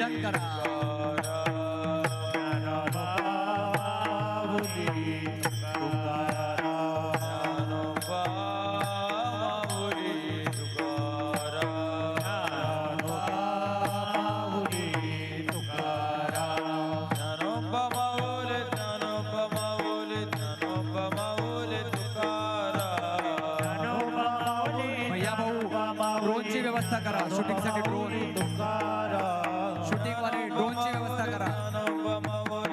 भजन करा. रोजची व्यवस्था करा. शूटिंगसाठी ड्रोन शूटिंग वाले ड्रोनची व्यवस्था करा. ज्ञानोबा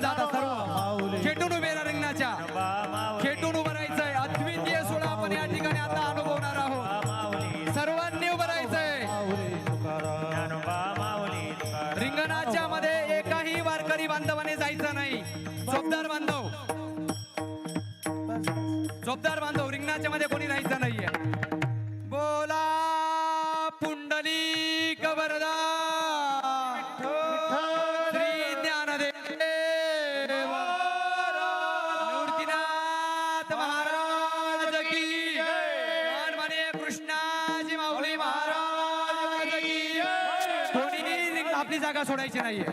बाहेरच्या जाता सर्व खेटून उभे राहा रिंगणाच्या. खेटून उभं राहायचंय. अद्वितीय सोळा आपण या ठिकाणी आता अनुभवणार आहोत. सर्वांनी उभं राहायचंय. रिंगणाच्या मध्ये एकाही वारकरी बांधवाने जायचं नाही. चोपदार बांधव. चोपदार बांधव रिंगणाच्या मध्ये जागा सोडायची नाहीये.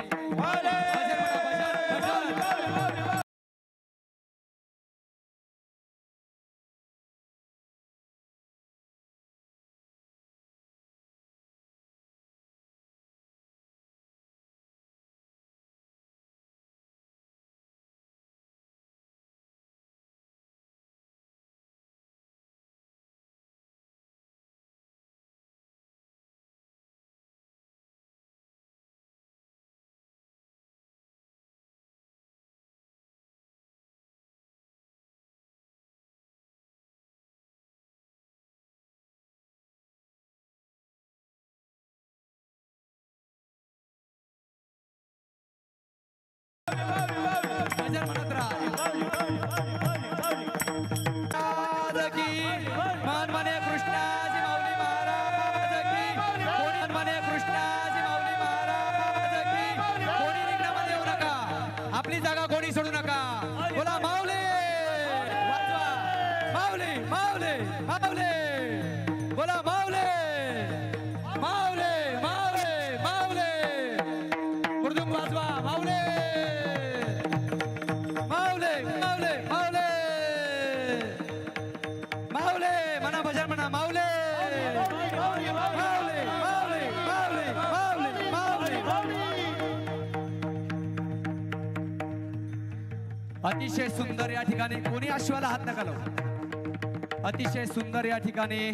अतिशय सुंदर या ठिकाणी कोणी अश्वाला हात नका लावू. अतिशय सुंदर या ठिकाणी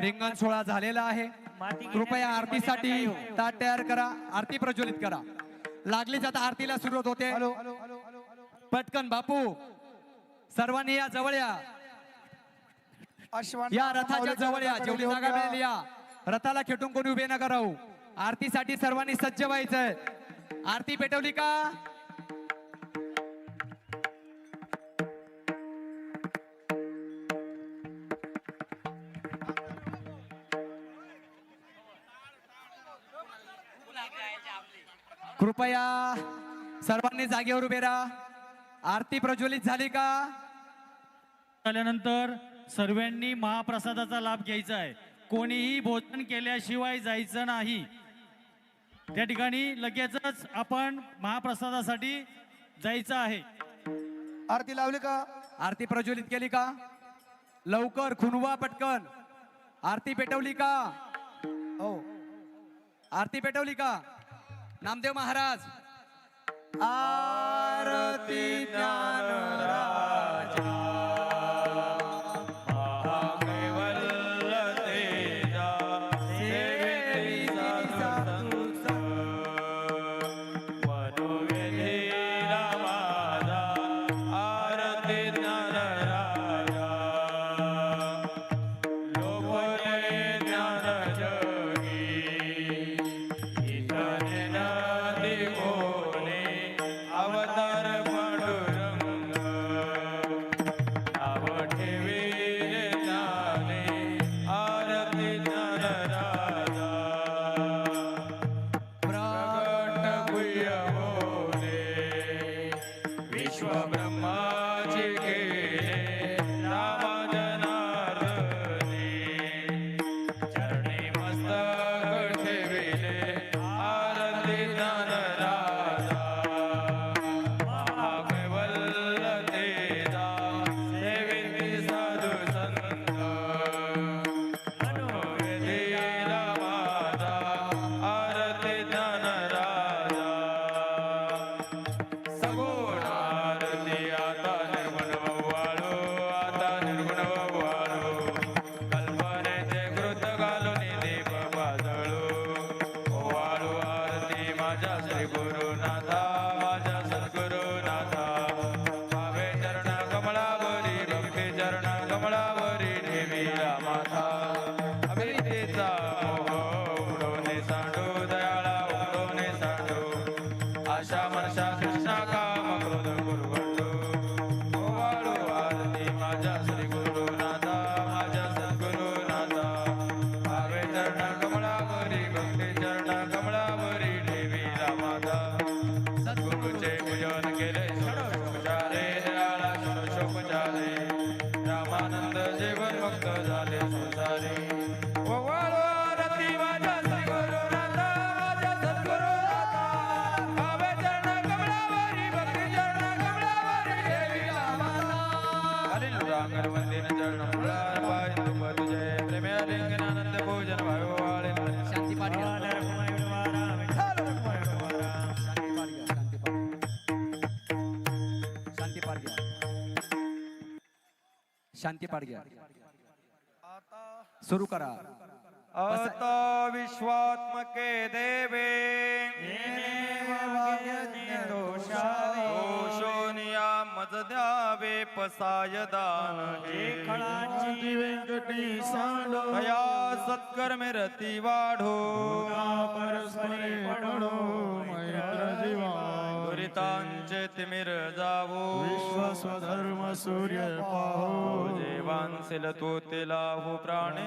रिंगण सोहळा झालेला आहे. कृपया आरतीसाठी ताट तयार करा. आरती प्रज्वलित करा. लागलीच आता आरतीला सुरुवात होते. पटकन बापू सर्वांनी या जवळ या. या रथाच्या जवळ या. जेवढी जागा मिळेल या. रथाला खेटून कोणी उभे नका राहू. आरतीसाठी सर्वांनी सज्ज व्हायचंय. आरती पेटवली का? कृपया सर्वांनी जागेवर उभे राहा. आरती प्रज्वलित झाली का? झाल्यानंतर सर्वांनी महाप्रसादाचा लाभ घ्यायचा आहे. कोणीही भोजन केल्याशिवाय जायचं नाही. त्या ठिकाणी लगेचच आपण महाप्रसादासाठी जायचं आहे. आरती लावली का? आरती प्रज्वलित केली का? लवकर खुनवा पटकन. आरती पेटवली का? हो. आरती पेटवली का? नामदेव महाराज. आरती अवतार शांती पाठ घ्या सुरू करा. आता विश्वात्मके देवे. दोषोनिया मज द्यावे पसाय दान या सत्कर्मे रती वाढो. दुरितांचे तिमिर जावो स्वधर्म सूर्य पाहो जेवांसिल तो तिला हो प्राणी.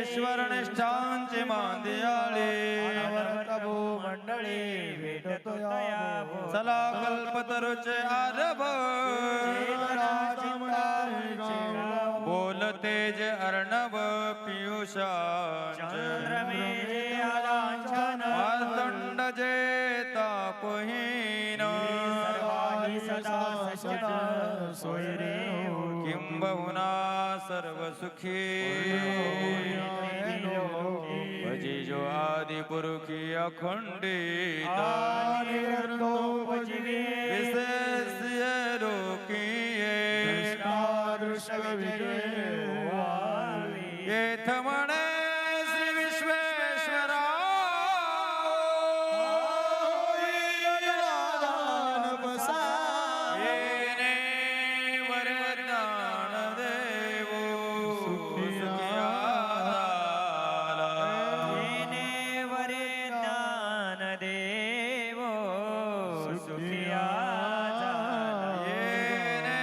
ईश्वर निष्ठांचे मांदियाळे। मंडळी चला कल्पतरुचे आरभ। बोलते जे अर्णव पियुषांचे तापहीन किंबहुना सर्व सुखी भजी जो आदि पुरुखी अखंडित विशेष रोकीये येथ म्हणे श्री સુખિયા રે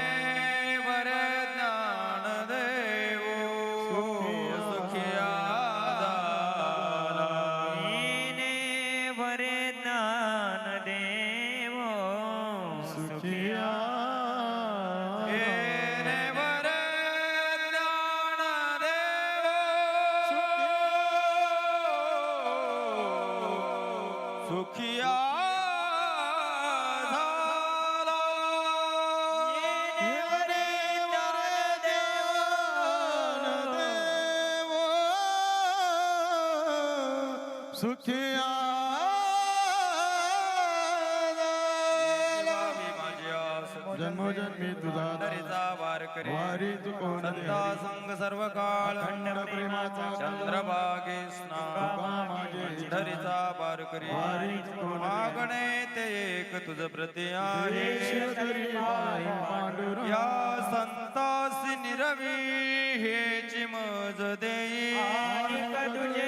વરદાન દેવો સુખિયા વરદાન દેવો સુખિયા સુખી सुखिया जन्मोजन्मी तुझा दरीचा वार करी वारी तू कोण संता संग सर्व काळ खंड प्रेमाचा चंद्रभागे स्नान करी वारी मागणे ते एक तुझ प्रती आहे. या संतासी निरवी हेची मज देई. तुझे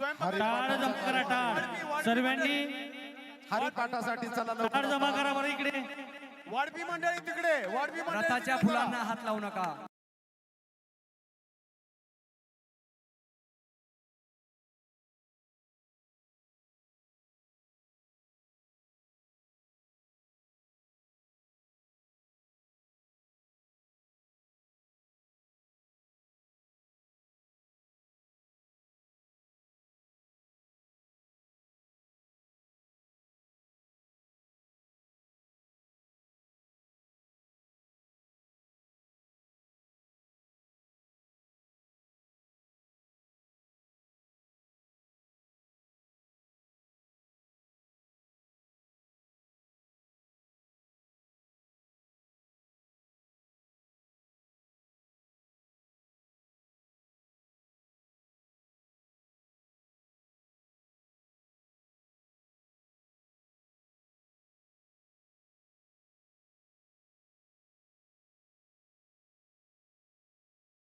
टाळ जमा करा टाळ. सर्वांनी हरिपाठासाठी चला टाळ जमा करा बरं इकडे. वाढपी मंडळी तिकडे. वाढपी मंडळी रथाच्या तिकडे चला. फुलांना हात लावू नका.